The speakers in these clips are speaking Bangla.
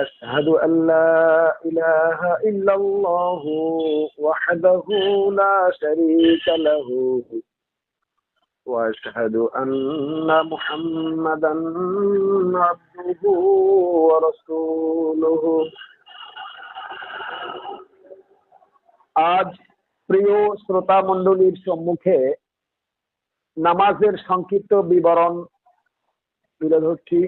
أشهد أن لا إله إلا الله وحده لا شريك له وأشهد أن محمدا عبده ورسوله আজ প্রিয় শ্রোতা মন্ডলীর সম্মুখে নামাজের সংক্ষিপ্ত বিবরণ তুলে ধরছি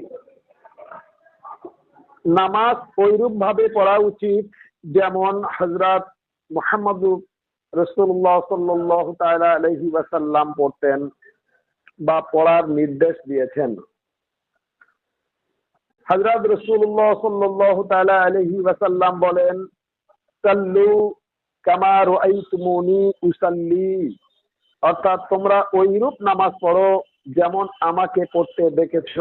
নামাজ ওইরূপ ভাবে পড়া উচিত যেমন হজরত মোহাম্মদ রসুল্লাহ সাল্লাহ ওয়াসাল্লাম পড়তেন বা পড়ার নির্দেশ দিয়েছেন। হজরত রসুল্লাহ সাল্লাহ তালা আলহি ওয়াসাল্লাম বলেন, সাল্লু কামার উসাল্লি। অর্থাৎ তোমরা ওইরূপ নামাজ পড়ো যেমন আমাকে পড়তে দেখেছ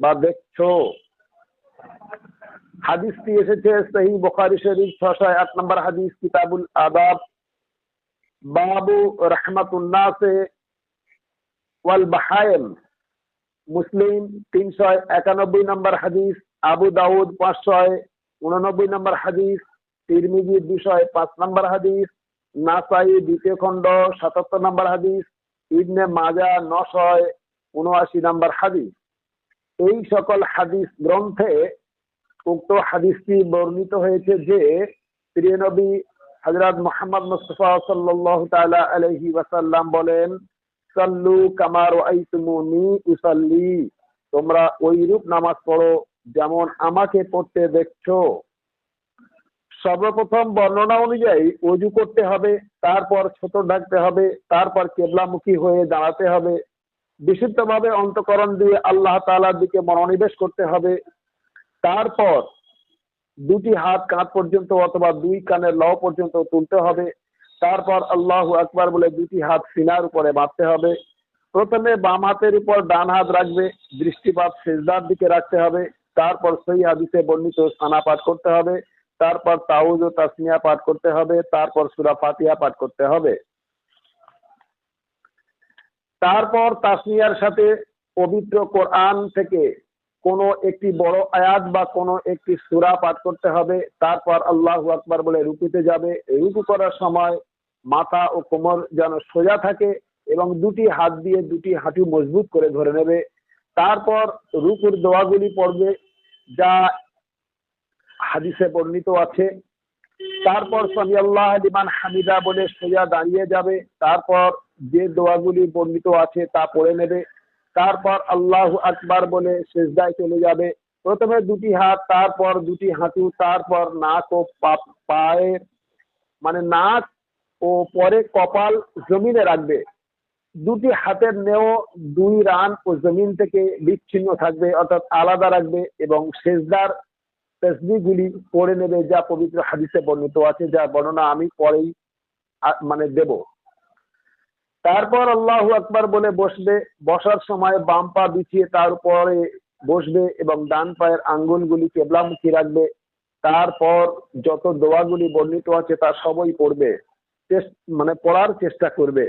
বা দেখছ। হাদিসটি এসেছে সহি বুখারি শরীফ ছশো এক নম্বর হাদিস, কিতাবুল আদাব। বাবু রহমাতুন্নাসে ওয়াল বাহায়েম। মুসলিম তিনশো একানব্বই নম্বর হাদিস, আবু দাউদ পাঁচশো উননব্বই নম্বর হাদিস, তিরমিজি দুশো পাঁচ নম্বর হাদিস, নাসাই দ্বিতীয় খণ্ড সাতাত্তর নম্বর হাদিস, ইবনে মাজা নশয় উনআশি নম্বর হাদিস। এই সকল হাদিস গ্রন্থে উক্ত হাদিসটি বর্ণিত হয়েছে যে, প্রিয় নবী হজরত মোহাম্মদ মুস্তফা সাল্লাহ তালা আলহি ওয়াসাল্লাম বলেন, সাল্লু কামার আইতুমুনি উসাল্লি। তোমরা ওইরূপ নামাজ পড়ো যেমন আমাকে পড়তে দেখছ। সর্বপ্রথম বর্ণনা অনুযায়ী অজু করতে হবে, তারপর ছোট ডাকতে হবে, তারপর কেবলামুখী হয়ে দাঁড়াতে হবে বিশুদ্ধভাবে অন্তকরণ দিয়ে আল্লাহ তালার দিকে মনোনিবেশ করতে হবে। তারপর দুটি হাত কাঁধ পর্যন্ত অথবা দুই কানের ল পর্যন্ত তুলতে হবে। তারপর আল্লাহ আকবার বলে দুটি হাত সিনার উপরে বাঁধতে হবে। প্রথমে বাম হাতের উপর ডান হাত রাখবে, দৃষ্টিপাত সেজদার দিকে রাখতে হবে। তারপর সেই হাদিসে বর্ণিত সানা পাঠ করতে হবে। তারপর তাউজ ও তাসমিয়া পাঠ করতে হবে। তারপর সুরা ফাতিয়া পাঠ করতে হবে। তারপর তাসমিয়ার সাথে পবিত্র কোরআন থেকে কোনো একটি বড় আয়াত বা কোনো একটি সুরা পাঠ করতে হবে। তারপর আল্লাহ আকবার বলে রুকুতে যাবে। রুকু করার সময় মাথা ও কোমর যেন সোজা থাকে এবং দুটি হাত দিয়ে দুটি হাঁটু মজবুত করে ধরে নেবে। তারপর রুকুর দোয়াগুলি পড়বে যা হাদিসে বর্ণিত আছে। তারপর সামি আল্লাহ হামিদা বলে সোজা দাঁড়িয়ে যাবে। তারপর যে দোয়াগুলি বর্ণিত আছে তা পড়ে নেবে। তারপর আল্লাহ আকবার বলে শেষদায় চলে যাবে। প্রথমে দুটি হাত, তারপর দুটি হাঁটু, তারপর নাক ও পায়ের মানে নাক ও পরে কপাল জমিনে রাখবে। দুটি হাতের নেও দুই রান ও জমিন থেকে বিচ্ছিন্ন থাকবে, অর্থাৎ আলাদা রাখবে এবং শেষদার তসবিগুলি পড়ে নেবে যা পবিত্র হাদিসে বর্ণিত আছে, যার বর্ণনা আমি পরেই মানে দেব। তারপর আল্লাহ আকবার বলে বসবে, বসার সময় বাম পা বিছিয়ে তার উপরে বসবে এবং ডান পায়ের আঙ্গুলগুলি কেবলামুখী রাখবে। তারপর যত দোয়াগুলি বর্ণিত আছে তা সবই পড়বে। মানে পড়ার চেষ্টা করবে।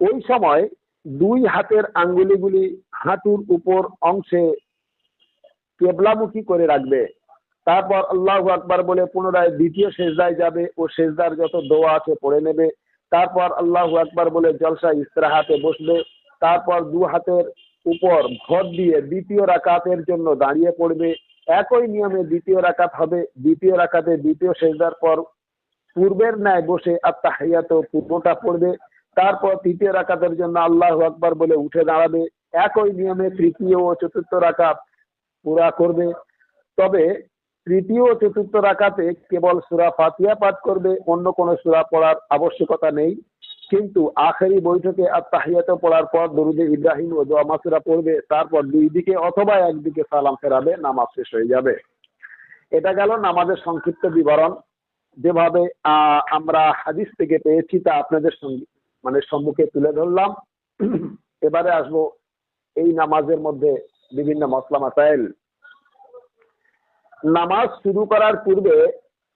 ওই সময় দুই হাতের আঙ্গুলিগুলি হাঁটুর উপর অংশে কেবলামুখী করে রাখবে। তারপর আল্লাহ আকবার বলে পুনরায় দ্বিতীয় শেষদায় যাবে ও শেষদার যত দোয়া আছে পড়ে নেবে। তারপর আল্লাহ আকবার বলে জলসা ইস্তেরাহাতে বসবে তারপর দু হাতের উপর ভর দিয়ে দ্বিতীয় রাকাতের জন্য দাঁড়িয়ে পড়বে। একই নিয়মে দ্বিতীয় রাকাত হবে। দ্বিতীয় রাকাতে দ্বিতীয় শেষদার পর পূর্বের ন্যায় বসে আত্মাহিয়াত পূর্বটা পড়বে। তারপর তৃতীয় রাকাতের জন্য আল্লাহ আকবার বলে উঠে দাঁড়াবে। একই নিয়মে তৃতীয় ও চতুর্থ রাকাত পুরা করবে। তবে তৃতীয় চতুর্থ রাকাতে কেবল সুরা ফাতিয়া পাঠ করবে, অন্য কোনো সুরা পড়ার আবশ্যকতা নেই। কিন্তু আখেরি বৈঠকে আর তাহিয়াত পড়ার পর দরুদে ইব্রাহিম ও দোয়া মাসুরা পড়বে, তারপর দুই দিকে অথবা একদিকে সালাম ফেরাবে, নামাজ শেষ হয়ে যাবে। এটা গেল নামাজের সংক্ষিপ্ত বিবরণ। যেভাবে আমরা হাদিস থেকে পেয়েছি তা আপনাদের মানে সম্মুখে তুলে ধরলাম। এবারে আসব এই নামাজের মধ্যে বিভিন্ন মশলা মাসাইল। নামাজ শুরু করার পূর্বে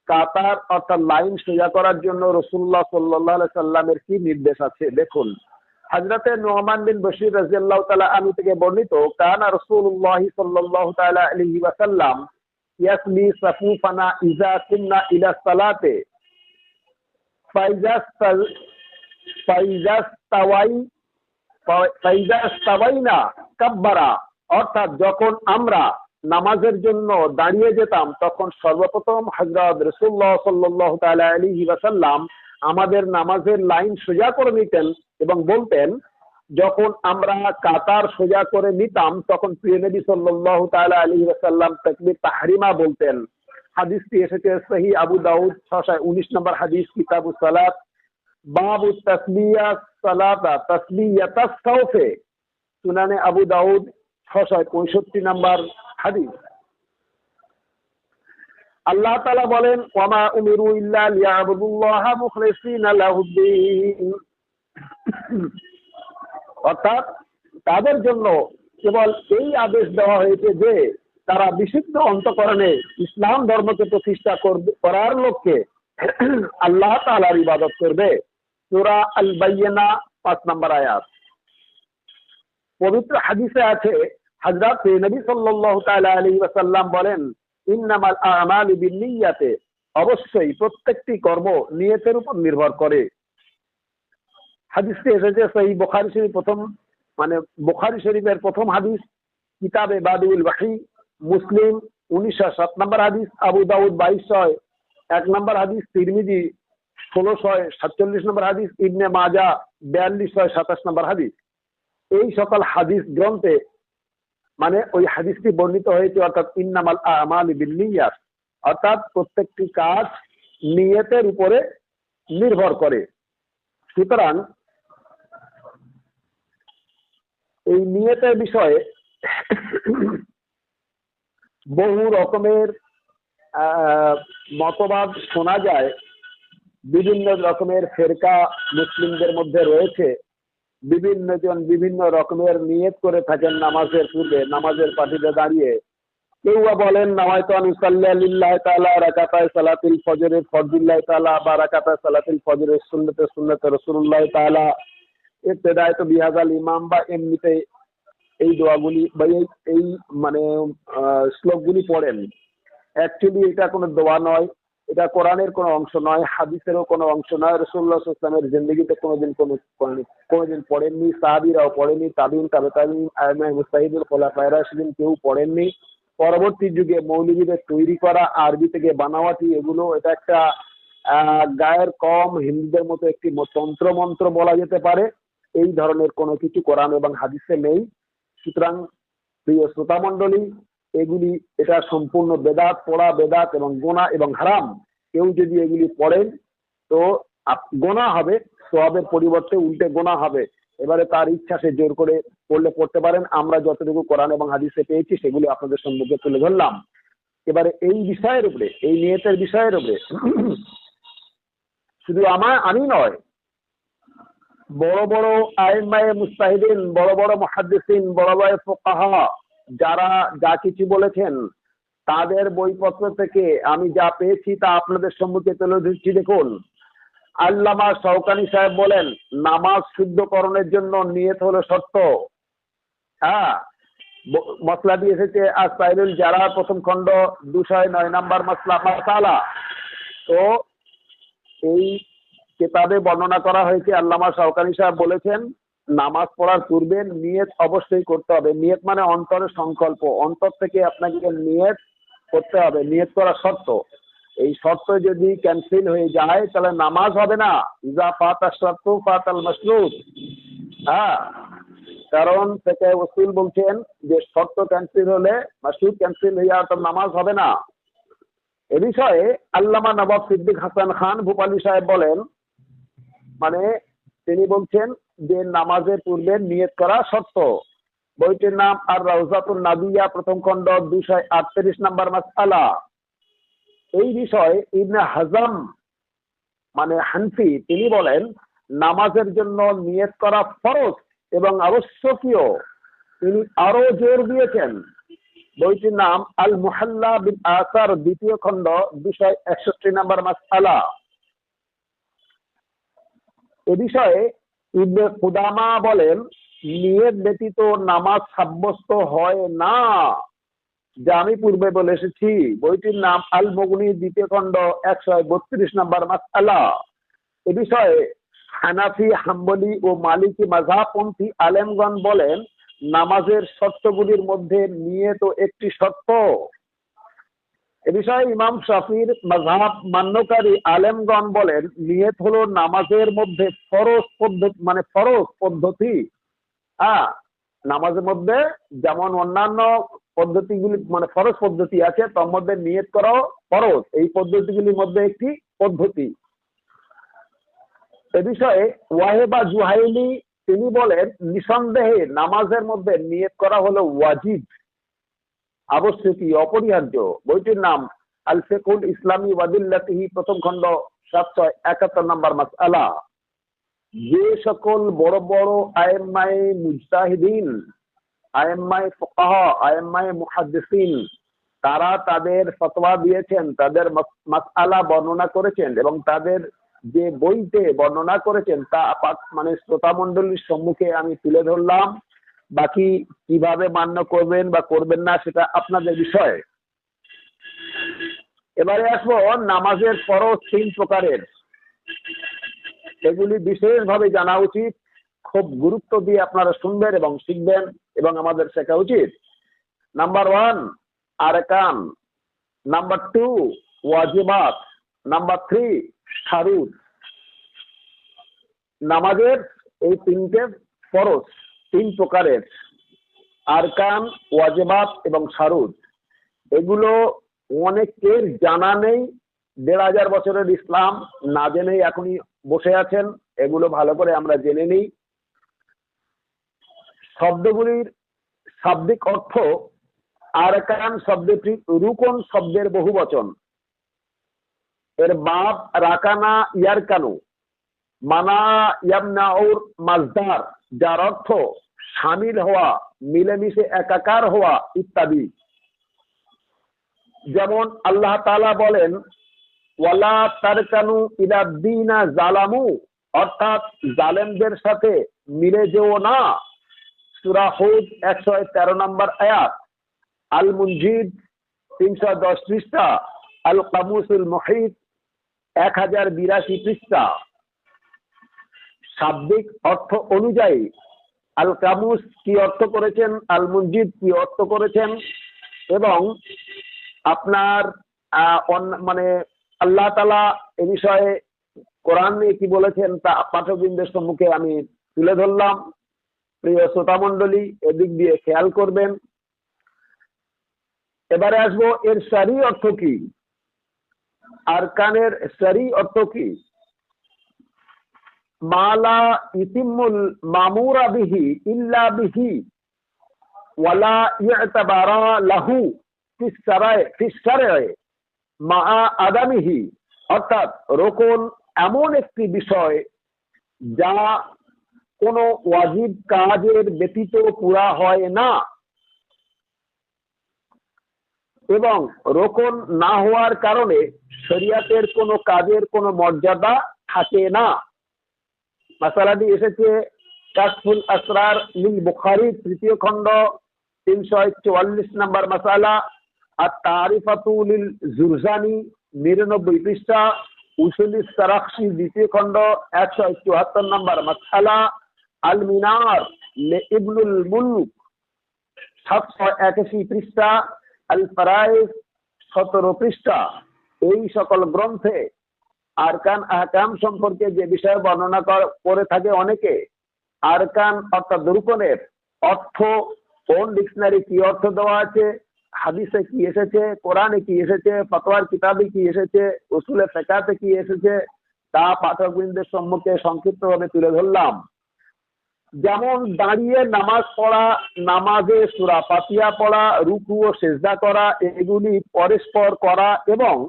কাতার অর্থাৎ লাইন সোজা করার জন্য রসুল্লাহ সাল্লাহ সাল্লামের কি নির্দেশ আছে? দেখুন নোমান বিন বশির রাদিয়াল্লাহু তাআলা আনহু থেকে বর্ণিত, কানা রাসূলুল্লাহ সাল্লাল্লাহু তাআলা আলাইহি ওয়াসাল্লাম ইয়াসলি সাফুফানা ইযা কুননা ইলা সালাতে কাব্বারা। অর্থাৎ যখন আমরা নামাজের জন্য দাঁড়িয়ে যেতাম, তখন সর্বপ্রথম হজরত রসুল্লাহ সাল্লাহ তালা আলী ওয়াসাল্লাম আমাদের নামাজের লাইন সোজা করে নিতেন এবং বলতেন, যখন আমরা কাতার সোজা করে নিতাম, তখন প্রিয় নবী সাল্লাহ তালা আলী ওয়াসাল্লাম তকবির তাহরিমা বলতেন। হাদিসটি এসেছে সহি আবু দাউদ, ছশায় উনিশ নম্বর হাদিস, কিতাবু সালাত। বাবু তসলিয়া সালাতা তসলিয়াতে সুনানে আবু দাউদ, ছশয় পঁয়ষট্টি নাম্বার হাদিস। আল্লাহ তালা বলেন, ওয়ামা উমিরু ইল্লা লিয়াবুদুল্লাহ অর্থাৎ তাদের জন্য কেবল এই আদেশ দেওয়া হয়েছে যে, তারা বিশুদ্ধ অন্তকরণে ইসলাম ধর্মকে প্রতিষ্ঠা করার লক্ষ্যে আল্লাহ তালার ইবাদত করবে। সুরা আল বাইয়েনা পাঁচ নম্বর আয়াত। পবিত্র হাদিসে আছে নবী ওয়াসাল্লাম বলেন অবশ্যই প্রত্যেকটি কর্ম নিয়তের উপর নির্ভর করে। এসেছে বুখারী শরীফ প্রথম মানে শরীফের প্রথম হাদিস, কিতাবে বাদুল মুসলিম উনিশশো সাত নম্বর হাদিস, আবু দাউদ বাইশশয় এক নম্বর হাদিস, তিরমিজি ষোলোশয় সাতচল্লিশ নম্বর হাদিস, ইবনে মাজা বিয়াল্লিশশয় সাতাশ নম্বর হাদিস। এই সকল হাদিস গ্রন্থে মানে ওই হাদিসটি বর্ণিত হয়েছে, অর্থাৎ ইন্নামাল আমাল বিল্লিয়াত অর্থাৎ প্রত্যেকটি কাজ নিয়তের উপরে নির্ভর করে। সুতরাং এই নিয়তের বিষয়ে বহু রকমের মতবাদ শোনা যায়। বিভিন্ন রকমের ফেরকা মুসলিমদের মধ্যে রয়েছে। বিভিন্ন জন বিভিন্ন রকমের নিয়ত করে থাকেন নামাজের পূর্বে, নামাজের পাঠিতে দাঁড়িয়ে। কেউ বা বলেন, নামায়তো আনুসাল্লাহ তালা রাকাতায় সালাতিল ফজরের ফরদুল্লাহ তালা বা রাকাতায় সালাতিল ফজরের সুন্নতে সুন্নতে রসুল্লাহ তালা এতেদায়ত বিহাজাল ইমাম বা এমনিতে এই দোয়াগুলি বা এই এই মানে শ্লোকগুলি পড়েন। অ্যাকচুয়ালি এটা কোনো দোয়া নয়। এটা কোরআনের কোনো অংশ নয়, হাদিসেরও কোনো অংশ নয় রসুল্লাহ ইসলামের জিন্দগিতে কোনোদিন কোনো কোনোদিন পড়েননি, সাহাবিরাও পড়েনি তাবিন তাবে তাবিন আয়মায় মুস্তাহিদুল খোলা পায়রাশিদিন কেউ পড়েননি। পরবর্তী যুগে মৌলবীদের তৈরি করা, আরবি থেকে বানাওয়াটি, এগুলো এটা একটা গায়ের কম হিন্দুদের মতো একটি তন্ত্র মন্ত্র বলা যেতে পারে। এই ধরনের কোনো কিছু কোরআন এবং হাদিসে নেই। সুতরাং প্রিয় শ্রোতা মণ্ডলী এগুলি এটা সম্পূর্ণ বেদাত, পড়া বেদাত এবং গোনা এবং হারাম। কেউ যদি এগুলি পড়েন তো গোনা হবে সবের পরিবর্তে উল্টে গোনা হবে। এবারে তার ইচ্ছা, সে জোর করে পড়লে পড়তে পারেন। আমরা যতটুকু কোরআন এবং হাদিসে পেয়েছি, সেগুলি আপনাদের সম্মুখে তুলে ধরলাম। এবারে এই বিষয়ের উপরে, এই নিয়তের বিষয়ের উপরে, শুধু আমার, আমি নয়, বড় বড় আইনমায়ে মুস্তাহিদিন, বড় বড় মহাদ্দিসিন, বড় বড় ফোকাহা যারা যা কিছু বলেছেন, তাদের বইপত্র থেকে আমি যা পেয়েছি তা আপনাদের সম্মুখে তুলে ধরছি দেখুন। আল্লামা সৌকানি সাহেব বলেন, নামাজ শুদ্ধকরণের জন্য নিয়ত হলো শর্ত। হ্যাঁ মশলা দিয়ে এসেছে আজ সাইরুল যারা প্রথম খণ্ড, দুশয় নয় নাম্বার মশলা মাসালা তো এই কেতাবে বর্ণনা করা হয়েছে, আল্লামা সরকারি সাহেব বলেছেন নামাজ পড়ার পূর্বে নিয়ত অবশ্যই করতে হবে। নিয়ত মানে অন্তরের সংকল্প। অন্তর থেকে আপনাকে নিয়ত করতে হবে। নিয়ত করা শর্ত। এই শর্ত যদি ক্যান্সেল হয়ে যায়, তাহলে নামাজ হবে না। ইজা ফাত শর্ত ফাত আল মসরুদ হ্যাঁ। কারণ থেকে ওসুল বলছেন যে শর্ত ক্যান্সেল হলে মাসুদ ক্যান্সেল হয়ে যাওয়ার তার নামাজ হবে না। এ বিষয়ে আল্লামা নবাব সিদ্দিক হাসান খান, ভূপালী সাহেব বলেন মানে তিনি বলছেন যে নামাজের পূর্বে নিয়ত করা শর্ত। বইটির নাম আর রাউজাতুল নাবিয়া, প্রথম খণ্ড দুশো আটত্রিশ নাম্বার মাসালা এই বিষয়ে ইবনে হাজাম মানে হানফি, তিনি বলেন, নামাজের জন্য নিয়ত করা ফরজ এবং আবশ্যকীয়। তিনি আরও জোর দিয়েছেন। বইটির নাম আল মুহাল্লা বিন আসার দ্বিতীয় খণ্ড দুশো একষট্টি নাম্বার মাসালা এ বিষয়ে ইবনে কুদামা বলেন, নিয়ত ব্যতীত নামাজ সাব্যস্ত হয় না। যা আমি পূর্বে বলে এসেছি। বইটির নাম আল মগুনি দ্বিতীয় খণ্ড, একশো বত্রিশ নম্বর মাসালা এ বিষয়ে হানাফি, হাম্বলি ও মালিকি মাঝাপন্থী আলেমগণ বলেন, নামাজের শর্তগুলির মধ্যে নিয়ত একটি শর্ত। এ বিষয়ে ইমাম শাফির মাঝহাব মান্যকারী আলেমগণ বলেন, নিয়ত হলো নামাজের মধ্যে ফরজ পদ্ধতি মানে ফরজ পদ্ধতি। হ্যাঁ নামাজের মধ্যে যেমন অন্যান্য পদ্ধতিগুলি মানে ফরজ পদ্ধতি আছে, তার মধ্যে নিয়ত করাও ফরজ। এই পদ্ধতিগুলির মধ্যে একটি পদ্ধতি। এ বিষয়ে ওয়াহেবা জুহাইলি, তিনি বলেন, নিঃসন্দেহে নামাজের মধ্যে নিয়ত করা হলো ওয়াজিব। আবশ্যকীয় অপরিহার্য। বইটির নাম আল ফেকুল ইসলামী ওয়াদিল্লাতিহি প্রথম খণ্ড সাতশো একাত্তর নম্বর মাসআলা। যে সকল বড় বড় আয়েম্মায়ে মুজতাহিদিন আয়েম্মায়ে ফুকাহা আয়েমাই মুহাদ্দিসিন, তারা তাদের ফতোয়া দিয়েছেন, তাদের মাসআলা বর্ণনা করেছেন এবং তাদের যে বইতে বর্ণনা করেছেন তা মানে শ্রোতা মণ্ডলীর সম্মুখে আমি তুলে ধরলাম। বাকি কীভাবে মান্য করবেন বা করবেন না সেটা আপনাদের বিষয়। এবারে আসব, নামাজের ফরজ তিন প্রকারের। এগুলি বিশেষভাবে জানা উচিত, খুব গুরুত্ব দিয়ে আপনারা শুনবেন এবং শিখবেন এবং আমাদের শেখা উচিত। নাম্বার ওয়ান, আরকান। নাম্বার টু, ওয়াজিবাত। নাম্বার থ্রি, শারুদ। নামাজের এই তিনটে ফরজ। তিন প্রকারের, আরকান, ওয়াজেবাত এবং শারুদ। এগুলো অনেকের জানা নেই, দেড় হাজার বছরের ইসলাম না জেনেই এখনই বসে আছেন, এগুলো ভালো করে আমরা জেনে নিই। শব্দগুলির শাব্দিক অর্থ আরকান শব্দটি রুকন শব্দের বহু বচন। এর বাপ রাকানা ইয়ারকানু, মানা ইয়ামনাউর মাজদার। যার অর্থ সামিল হওয়া, মিলেমিশে একাকার হওয়া ইত্যাদি। যেমন আল্লাহ তালা বলেন, ওয়ালা তারকানু ইলাদ্দিনা জালামু। অর্থাৎ জালেমদের সাথে মিলে যেও না। সুরা হুদ একশো তেরো নম্বর আয়াত আল মুনজিদ তিনশো দশ পৃষ্ঠা আল কামুসুল মহিদ এক হাজার বিরাশি পৃষ্ঠা। শাব্দিক অর্থ অনুযায়ী। আল কামুস কি অর্থ করেছেন? আল মুনজিদ কি অর্থ করেছেন? এবং আপনার মানে আল্লাহ তালা এ বিষয়ে কোরআন নিয়ে কি বলেছেন তা পাঠকবৃন্দের সম্মুখে আমি তুলে ধরলাম। প্রিয় শ্রোতা মন্ডলী এদিক দিয়ে খেয়াল করবেন। এবারে আসব, এর সারি অর্থ কি? আর কানের সারি অর্থ কি? মালা ইতিমুল মামুরা বিহি ইল্লা বিহি ওয়ালা ইয়তাবারা লাহু মা আদামিহি। অর্থাৎ রোকন এমন একটি বিষয় যা কোনো ওয়াজিব কাজের ব্যতীত পুরা হয় না। এবং রোকন না হওয়ার কারণে শরিয়াতের কোনো কাজের কোনো মর্যাদা থাকে না। মাসালাটি এসেছে কাশফুল আসরার মিল বুখারি তৃতীয় খণ্ড, তিনশো চুয়াল্লিশ নম্বর মাসালা, আর তারিফাতুল জুরজানি নিরানব্বই পৃষ্ঠা, উসুলি সারাক্ষি দ্বিতীয় খণ্ড, একশো চুয়াত্তর নম্বর মাসালা আল মিনার ইবনুল মুলুক, সাতশো একাশি পৃষ্ঠা আল ফারাইজ সতেরো পৃষ্ঠা। এই সকল গ্রন্থে আরকান আহকাম সম্পর্কে যে বিষয়ে বর্ণনা করে থাকে অনেকে, আরকান অর্থাৎ দুরুকনের অর্থ কোন ডিকশনারি কি অর্থ দেওয়া আছে, হাদিসে কি এসেছে, কোরআনে কি এসেছে, ফতোয়ার কিতাবে কি এসেছে, উসুলে ফেকাতে কি এসেছে, তা পাঠকবৃন্দের সম্মুখে সংক্ষিপ্তভাবে তুলে ধরলাম। যেমন দাঁড়িয়ে নামাজ পড়া, নামাজে সুরা পাতিয়া পড়া, রুকু ও সেজদা করা, এগুলি পরস্পর করা এবং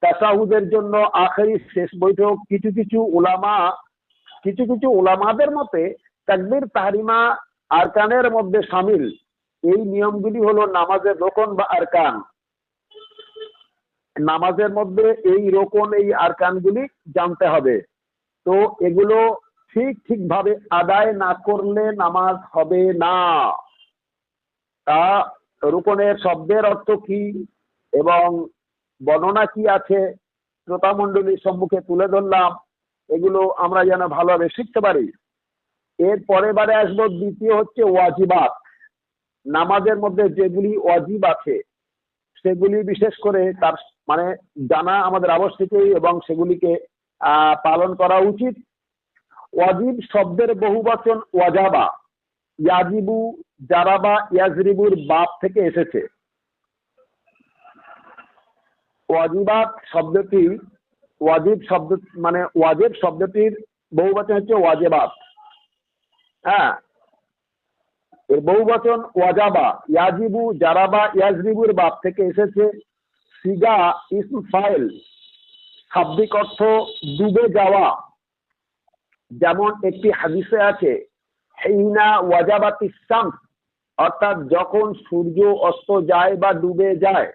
তাসাহুদের জন্য আখেরি শেষ বৈঠক কিছু কিছু ওলামা কিছু কিছু ওলামাদের মতে তাকবির তাহরিমা আরকানের মধ্যে সামিল। এই নিয়মগুলি হলো নামাজের রোকন বা আরকান। নামাজের মধ্যে এই রোকন, এই আরকানগুলি জানতে হবে। তো এগুলো ঠিক ঠিকভাবে আদায় না করলে নামাজ হবে না। তা রুকনের শব্দের অর্থ কি? এবং বর্ণনা কি আছে? শ্রোতা মণ্ডলীর সম্মুখে তুলে ধরলাম। এগুলো আমরা যেন ভালোভাবে শিখতে পারি। এর পরে বারে আসব, দ্বিতীয় হচ্ছে ওয়াজিবাত। নামাজের মধ্যে যেগুলি ওয়াজিব আছে, সেগুলি বিশেষ করে তার মানে জানা আমাদের আবশ্যকই এবং সেগুলিকে পালন করা উচিত। ওয়াজিব শব্দের বহুবচন ওয়াজাবা। ইয়াজিবু, জারাবা, ইয়াজরিবুর বাপ থেকে এসেছে। ওয়াজিবাত শব্দটি ওয়াজিব শব্দ মানে ওয়াজিব শব্দটির বহুবচন হচ্ছে ওয়াজেবাত। হ্যাঁ? এর বহুবচন ওয়াজাবা। ইয়াজিবু জারাবা, ইয়াজরিবুর বাপ থেকে এসেছে সিগা ইসম ফাইল। শাব্দিক অর্থ ডুবে যাওয়া। যেমন একটি হাদিসে আছে, হেইনা ওয়াজাবাতি শামস, অর্থাৎ যখন সূর্য অস্ত যায় বা ডুবে যায়,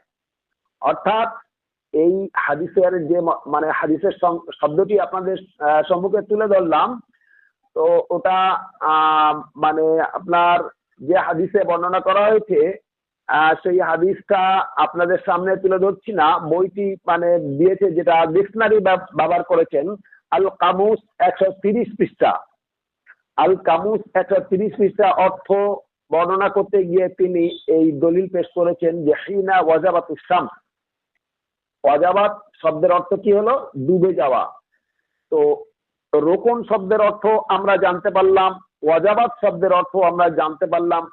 অর্থাৎ এই হাদিসের যে মানে হাদিসের শব্দটি আপনাদের সম্মুখে তুলে ধরলাম, তো ওটা মানে আপনার যে হাদিসে বর্ণনা করা হয়েছে সেই হাদিসটা আপনাদের সামনে তুলে ধরছি না। বইটি মানে দিয়েছে যেটা ডিকশনারি ব্যবহার করেছেন আল কামুস একশো তিরিশ পৃষ্ঠা। আল কামুস একশো তিরিশ পৃষ্ঠা অর্থ বর্ণনা করতে গিয়ে তিনি এই দলিল পেশ করেছেন যে, হিনা ওয়াজাবাত ওয়াজাবাত শব্দের অর্থ কি হলো? ডুবে যাওয়া। তো রোকন শব্দের অর্থ আমরা জানতে পারলাম ওয়াজাবাত শব্দের অর্থ আমরা জানতে পারলাম।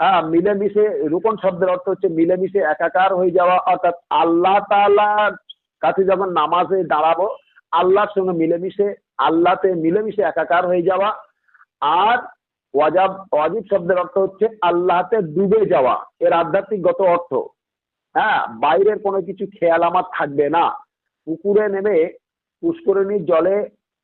হ্যাঁ মিলেমিশে, রোকন শব্দের অর্থ হচ্ছে মিলেমিশে, একাকার হয়ে যাওয়া, অর্থাৎ আল্লাহ তাআলার কাছে যখন নামাজে দাঁড়াবো, আল্লাহর সঙ্গে মিলেমিশে, আল্লাহতে মিলেমিশে একাকার হয়ে যাওয়া। আর ওয়াজাব ওয়াজিব শব্দের অর্থ হচ্ছে আল্লাহতে ডুবে যাওয়া। এর আধ্যাত্মিকগত অর্থ। হ্যাঁ বাইরের কোনো কিছু খেয়াল আমার থাকবে না। পুকুরে নেমে পুষ্করিণীর জলে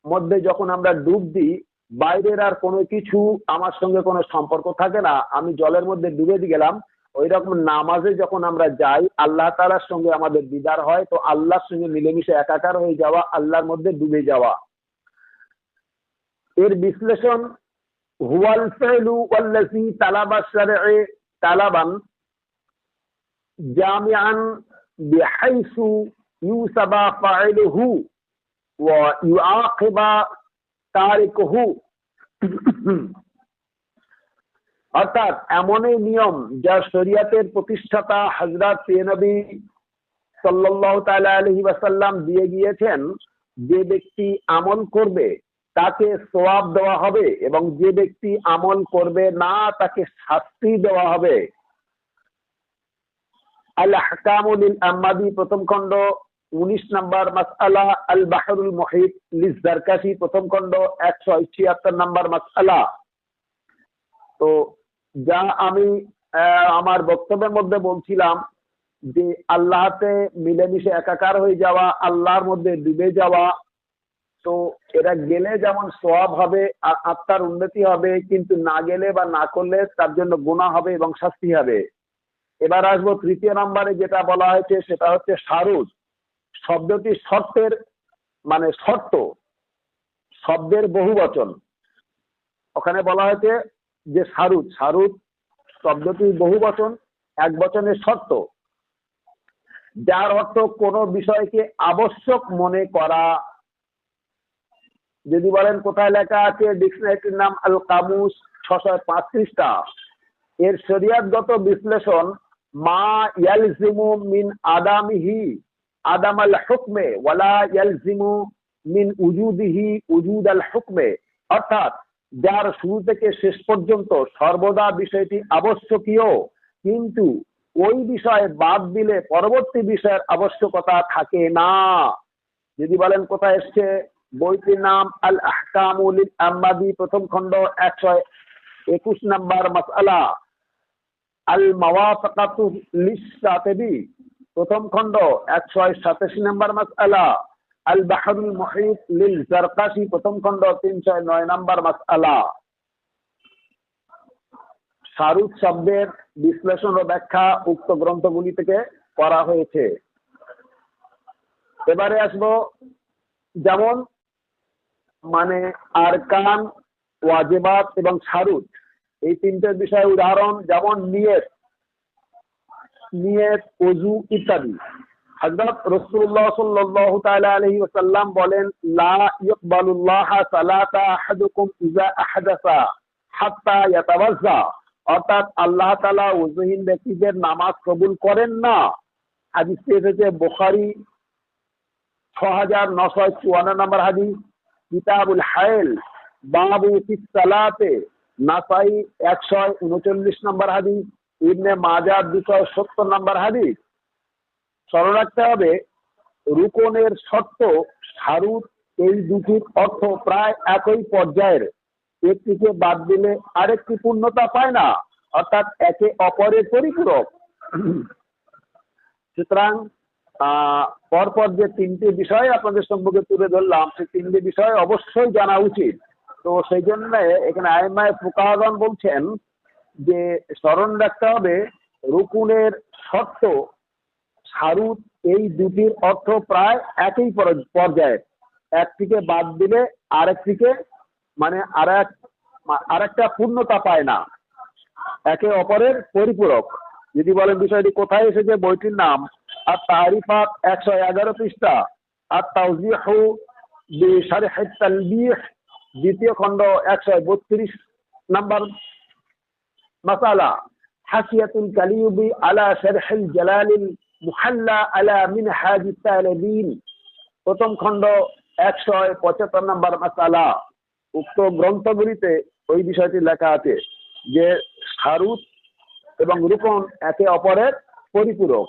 মধ্যে যখন আমরা ডুব দিই, বাইরের আর কোনো কিছু আমার সঙ্গে কোনো সম্পর্ক থাকে না। আমি জলের মধ্যে ডুবে দিয়ে গেলাম। ওই রকম নামাজে যখন আমরা যাই, আল্লাহ তাআলার সঙ্গে আমাদের দিদার হয়, তো আল্লাহর সঙ্গে মিলেমিশে একাকার হয়ে যাওয়া, আল্লাহর মধ্যে ডুবে যাওয়া। এর বিশ্লেষণ, হুয়াল তালাবান জামিআন বিহাইসু ইউসাবা ফাইলুহু ওয়া ইউআকিবা তারিকুহু অর্থাৎ এমনই নিয়ম যা শরিয়াতের প্রতিষ্ঠাতা হযরত নবী সাল্লাল্লাহু তাআলা আলাইহি ওয়াসাল্লাম দিয়ে গিয়েছেন, যে ব্যক্তি আমল করবে তাকে সোয়াব দেওয়া হবে এবং যে ব্যক্তি আমল করবে না তাকে শাস্তি দেওয়া হবে। আম্মাদি, প্রথম খণ্ড, উনিশ নম্বর আল মুহিত লিস প্রথম খণ্ড, একশো ছিয়াত্তর নম্বর তো যা আমি আমার বক্তব্যের মধ্যে বলছিলাম যে আল্লাহতে মিলেমিশে একাকার হয়ে যাওয়া, আল্লাহর মধ্যে ডুবে যাওয়া, তো এরা গেলে যেমন সোয়াব হবে, আ- আত্মার উন্নতি হবে, কিন্তু না গেলে বা না করলে তার জন্য গুণা হবে এবং শাস্তি হবে। এবার আসব তৃতীয় নম্বরে, যেটা বলা হয়েছে সেটা হচ্ছে সারুদ শব্দটি শর্তের মানে শর্ত, শব্দের বহু বচন ওখানে বলা হয়েছে যে সারুদ সারুদ শব্দটি বহু বচন এক বচনের শর্ত। যার অর্থ কোনো বিষয়কে আবশ্যক মনে করা। যদি বলেন কোথায় লেখা আছে ডিকশনারিটির নাম আল কামুস ছশো পাঁচত্রিশটা এর শরিয়াতগত বিশ্লেষণ যার শুরু থেকে শেষ পর্যন্ত সর্বদা বিষয়টি আবশ্যকীয়, কিন্তু ওই বিষয়ে বাদ দিলে পরবর্তী বিষয়ের আবশ্যকতা থাকে না। যদি বলেন কোথায় এসছে? বইটির নাম আল আহকামুল প্রথম খণ্ড একশো একুশ নাম্বার মাসআলা। আল মাওয়াফাকাতু লিসাতেবি। প্রথম খণ্ড, একশো সাতাশি নাম্বার মাসআলা। আল লিল প্রথম খণ্ড, তিনশো নয় নাম্বার মাসআলা। শব্দের বিশ্লেষণ ও ব্যাখ্যা উক্ত গ্রন্থগুলি থেকে করা হয়েছে। এবারে আসব, যেমন মানে আরকান, ওয়াজিবাত এবং শারুত এই তিনটে বিষয় উদাহরণ যেমন নিয়ত নিয়ত, অজু ইত্যাদি। হযরত রাসূলুল্লাহ সাল্লাল্লাহু তাআলা আলাইহি ওয়াসাল্লাম বলেন, লা সালাতা আহাদুকুম আহদাসা হাত্তা ইয়াতাওয়াজ্জা। অর্থাৎ আল্লাহ তাআলা ওযুহীন ব্যক্তিদের নামাজ কবুল করেন না। হাদিসটি এসেছে বুখারী ছ হাজার নশো চুয়ান্ন নম্বর হাদিস, কিতাবুল হাইল, বাবু ফিস সালাতে। নাসাই একশো উনচল্লিশ নম্বর হাদিস, ইবনে মাজা দুশো সত্তর নম্বর হাদিস। স্মরণ রাখতে হবে, রুকনের শর্ত সারুদ এই দুটির অর্থ প্রায় একই পর্যায়ের। একটিকে বাদ দিলে আরেকটি পূর্ণতা পায় না, অর্থাৎ একে অপরের পরিপূরক। সুতরাং পরপর যে তিনটি বিষয় আপনাদের সম্মুখে তুলে ধরলাম, সেই তিনটি বিষয় অবশ্যই জানা উচিত। তো সেই জন্য এখানে আইমায় ফুকাহাগন বলছেন যে স্মরণ রাখতে হবে রুকুনের শর্ত, সারুদ এই দুটির অর্থ প্রায় একই পর- পর্যায়ের। একটিকে বাদ দিলে আরেকটিকে মানে আর এক আরেকটা পূর্ণতা পায় না। একে অপরের পরিপূরক। যদি বলেন বিষয়টি কোথায় এসেছে বইটির নাম আর তারিফাত একশো এগারো পৃষ্ঠা আর বিশারিহ তালবিহ দ্বিতীয় খণ্ড একশো বত্রিশ নাম্বার মাসালা। হাসিয়াতুল কালিউবি আলা শারহিল জালালিল মুহাল্লা আলা মিনহাজ তালিবিন। প্রথম খণ্ড একশো পঁচাত্তর নম্বর মাসালা। উক্ত গ্রন্থগুলিতে ওই বিষয়টি লেখা আছে যে শারুত এবং রূপন একে অপরের পরিপূরক।